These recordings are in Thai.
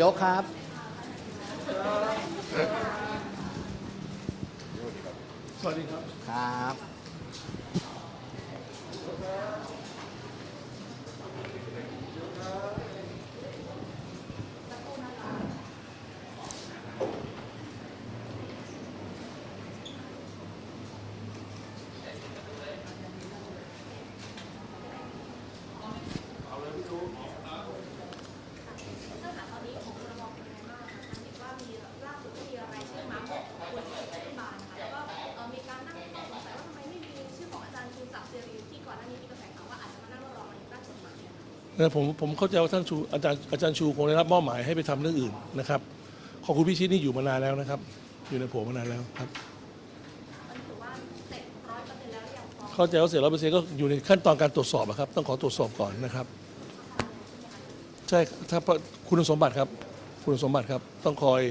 ยกครับ สวัสดีครับ ครับ แล้วก็เอ่อมีการตั้งข้อสงสัยว่าทำไมไม่มีชื่อของอาจารย์ชูศักดิ์เสรีที่ก่อนหน้านี้มีกระแสข่าวว่าอาจจะมานั่งรอในตั้งกฎหมายเนี่ยค่ะนะผมผมเข้าใจว่าท่านชูอาจารย์อาจารย์ชูคงได้รับมอบหมายให้ไปทำเรื่องอื่นนะครับ ขอบคุณพิชิตนี่อยู่มานานแล้วนะครับ อยู่ในโผมานานแล้วครับมันถือว่าเสร็จร้อยเปอร์เซ็นต์แล้วหรือยังฟ้องเข้าใจว่าเสร็จร้อยเปอร์เซ็นต์ก็อยู่ในขั้นตอนการตรวจสอบอะครับ ต้องขอตรวจสอบก่อนนะครับ ใช่ถ้าคุณสมบัติครับ คุณสมบัติครับต้องคอย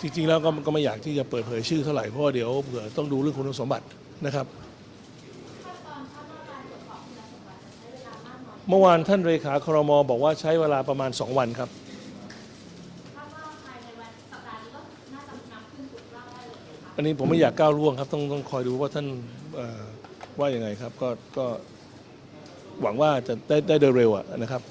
จริงๆแล้วก็ก็ไม่อยากที่จะเปิดเผยชื่อเท่าไหร่เพราะว่าเดี๋ยวเผื่อต้องดูเรื่องคุณสมบัตินะครับ เมื่อวานท่านเลขาครมบอกว่าใช้เวลาประมาณ 2 วันครับ อันนี้ผมไม่อยากก้าวล่วงครับ ต้องต้องคอยดูว่าท่านเอ่อว่างไงครับ ก็ก็หวังว่าจะได้ได้โดยเร็วอะนะครับ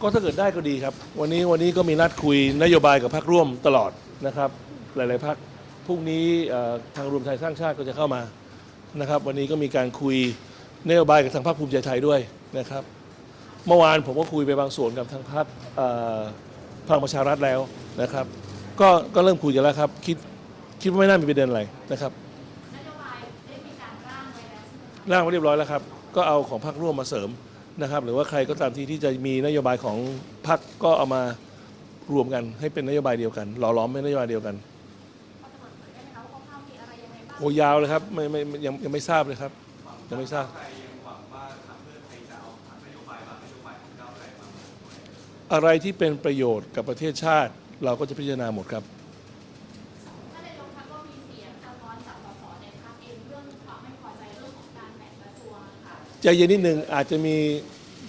ก็ถ้าเกิดได้ก็ดีครับ วันนี้วันนี้ก็มีนัดคุยนโยบายกับพรรคร่วมตลอดนะครับ หลาย ๆพรรคพรุ่งนี้เอ่อทางรวมไทยสร้างชาติก็จะเข้ามานะครับ วันนี้ก็มีการคุยนโยบายกับทางพรรคภูมิใจไทยด้วยนะครับ เมื่อวานผมก็คุยไปบางส่วนกับทางพรรคเอ่อพลังประชารัฐแล้วนะครับ ก็ก็เริ่มคุยกันแล้วครับ คิดคิดว่าไม่น่ามีประเด็นอะไรนะครับร่างไว้เรียบร้อยแล้วครับ ก็เอาของพรรคร่วมมาเสริมนะครับ หรือว่าใครก็ตามที่ที่จะมีนโยบายของพรรคก็เอามารวมกันให้เป็นนโยบายเดียวกัน หล่อหลอมเป็นนโยบายเดียวกัน โอ้ยาวเลยครับไม่ไม่ไม่ยังยังไม่ทราบเลยครับ ยังไม่ทราบ อะไรที่เป็นประโยชน์กับประเทศชาติ เราก็จะพิจารณาหมดครับท่านนายกคะก็มีเสียงสะท้อนจากสสในพรรคเองเรื่องความไม่พอใจเรื่องของการแบ่งกระทรวงค่ะใจเย็นนิดนึงอาจจะมี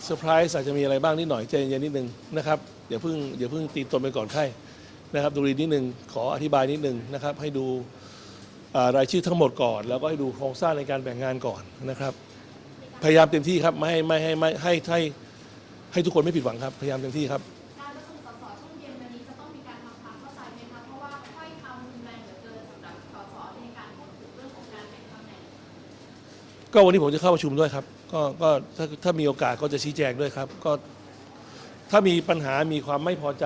เซอร์ไพรส์อาจจะมีอะไรบ้างนิดหน่อยใจเย็นนิดนึงนะครับอย่าเพิ่งอย่าเพิ่งตีตนไปก่อนไข้นะครับดูดีนิดนึงขออธิบายนิดนึงนะครับให้ดูอ่า รายชื่อทั้งหมดก่อน แล้วก็ให้ดูโครงสร้างในการแบ่งงานก่อนนะครับ พยายามเต็มที่ครับไม่ให้ไม่ให้ไม่ให้ให้ให้ทุกคนไม่ผิดหวังครับ พยายามเต็มที่ครับ การประชุมสสช่วงเย็นวันนี้จะต้องมีการทำความเข้าใจไหมคะเพราะว่าค่อยคำรุนแรงเหลือเกินสำหรับสสในการพูดถึงเรื่องของการแบ่งตำแหน่งก็วันนี้ผมจะเข้าประชุมด้วยครับ ก็ก็ถ้าถ้ามีโอกาสก็จะชี้แจงด้วยครับ ก็ถ้ามีปัญหามีความไม่พอใจ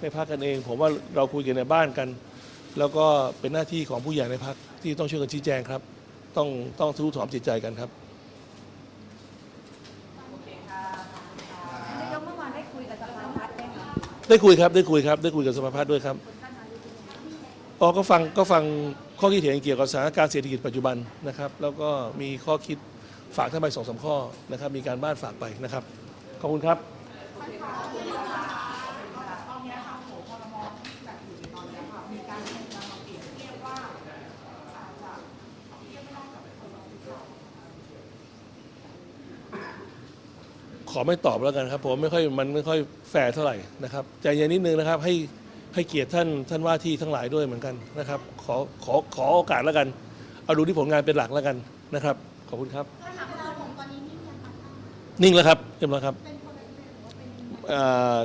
ในพักกันเอง ผมว่าเราคุยกันในบ้านกัน แล้วก็เป็นหน้าที่ของผู้ใหญ่ในพักที่ต้องช่วยกันชี้แจงครับ ต้องต้องทุถอมจิตใจกันครับนายกเมื่อวานได้คุยกับสภาพัฒน์ไหมคะได้คุยครับได้คุยครับได้คุยกับสภาพัฒน์ด้วยครับอ๋อก็ฟังก็ฟังข้อคิดเห็นเกี่ยวกับสถานการณ์เศรษฐกิจปัจจุบันนะครับ แล้วก็มีข้อคิดฝากท่านไปสองสามข้อนะครับ มีการบ้านฝากไปนะครับ ขอบคุณครับ ขอไม่ตอบแล้วกันครับผมไม่ค่อยมันไม่ค่อยแฟร์เท่าไหร่นะครับใจเย็นนิดนึงนะครับให้ให้เกียรติท่านท่านว่าที่ทั้งหลายด้วยเหมือนกันนะครับ ขอขอขอโอกาสแล้วกัน เอาดูที่ผลงานเป็นหลักแล้วกันนะครับ ขอบคุณครับก็ถามว่าผมตอนนี้นิ่งยังคะนิ่งแล้วครับเรียบร้อยครับเป็นคนละเรื่องหรือว่าเป็นเอ่อ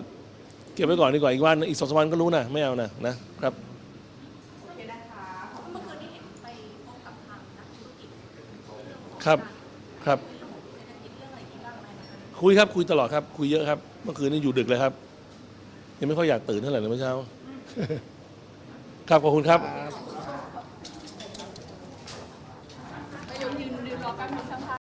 เก็บไว้ก่อนดีกว่าอีกวันอีกสองสามวันก็รู้นะไม่เอานะนะครับโอเคนะคะเมื่อคืนนี้เห็นไปพบกับทางนักธุรกิจครับครับ คุยครับคุยตลอดครับ คุยเยอะครับ เมื่อคืนนี้อยู่ดึกเลยครับ ยังไม่ค่อยอยากตื่นเท่าไหร่เลยเมื่อเช้า ครับขอบคุณครับ